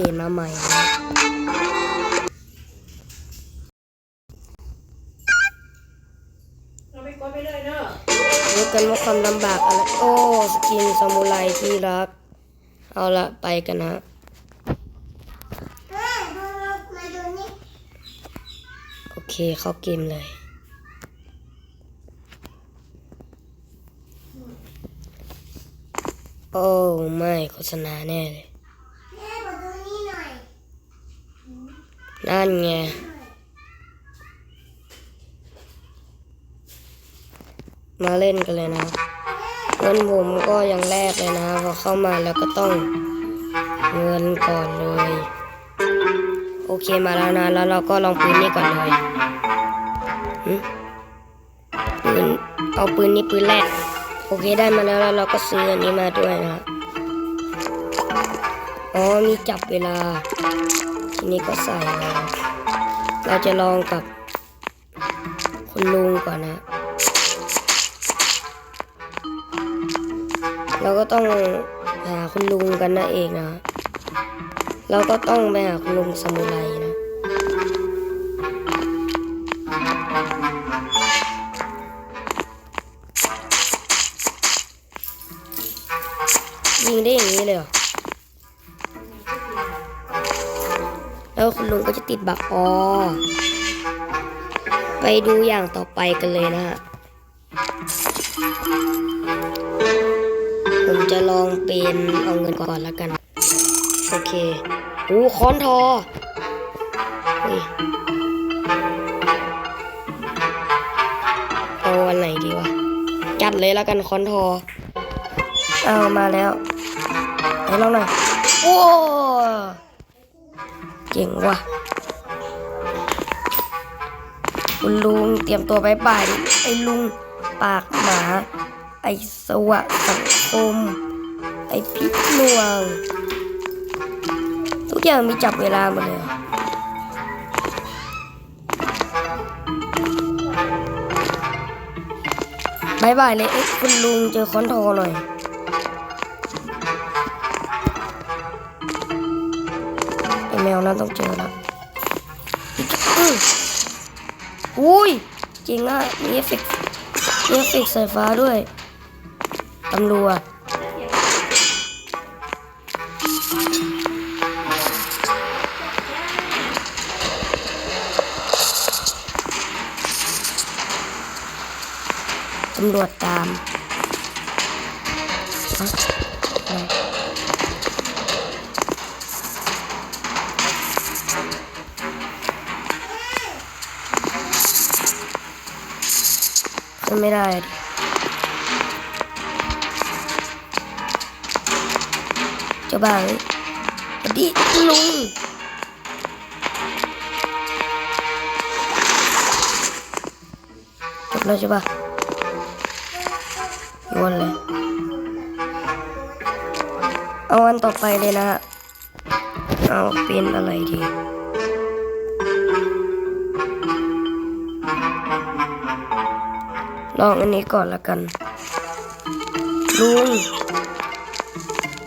เดตมาใหม่นะเราไม่กดไปเลยเนอะรู้กันว่าความลำบากอะไร โอ้ สกินซามูไรที่รัก เอาละไปกันนะโอเค เข้าเกมเลยโอ้ ไม่โฆษณาแน่เลย แม่มาดูนี่หน่อย นั่นไงมาเล่นกันเลยนะเงินผมก็ยังแรกเลยนะพอเข้ามาแล้วก็ต้องเงินก่อนเลย โอเคมาแล้วนะ แล้วเราก็ลองปืนนี้ก่อนเลยปืนเอาปืนนี้ปืนแรก โอเคได้มาแล้วแล้วเราก็ซื้ออันนี้มาด้วยนะอ๋อมีจับเวลา ทีนี้ก็ใส่เลยเราจะลองกับคุณลุงก่อนนะ เราก็ต้องหาคุณลุงกันนะเองนะ เราก็ต้องไปหาคุณลุงสมุไรนะยิงได้อย่างนี้เลยเหรอ แล้วคุณลุงก็จะติดบักอ๋อไปดูอย่างต่อไปกันเลยนะฮะ ผมจะลองเป็นเอาเงินก่อนแล้วกัน โอเคโอ้ค้อนทอเฮ้ยเอาอันไหนดีวะ จัดเลยแล้วกันค้อนทอ เอามาแล้วไหนลองหน่อย โอ้ เจ๋งว่ะคุณลุงเตรียมตัวไปบ่ายไอ้ลุงปากหมา ไอ้สวะสังคมไอ้พิษนวง ทุกอย่างมีจับเวลาหมดเลยอะบายบายเลยเอ้ยคุณลุงเจอค้อนทอหน่อย แมวนั้นต้องเจอแล้วอุ้ยจริงอะมีเอฟเฟกต์มีเอฟเฟกต์สายฟ้าด้วยตำรวจตำรวจตาม ขึ้นไม่ได้ดิเจ้าบ้าเอ้ยดีลุงจบแล้วใช่ปะโยนเลย เอาอันต่อไปเลยนะฮะเอาเป็นอะไรดี ลองอันนี้ก่อนละกันลุง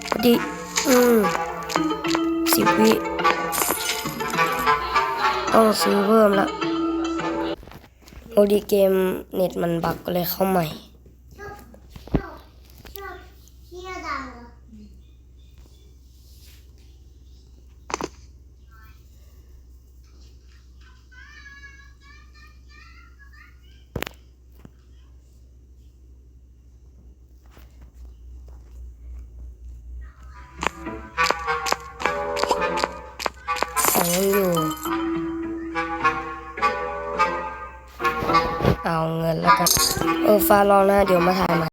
พอดี อืมสิบวิต้องซื้อเพิ่มละโอดีเกมเน็ตมันบักก็เลยเข้าใหม่ ของยังอยู่ เอาเงินแล้วกัน เออฟ้ารอนะ เดี๋ยวมาถ่ายใหม่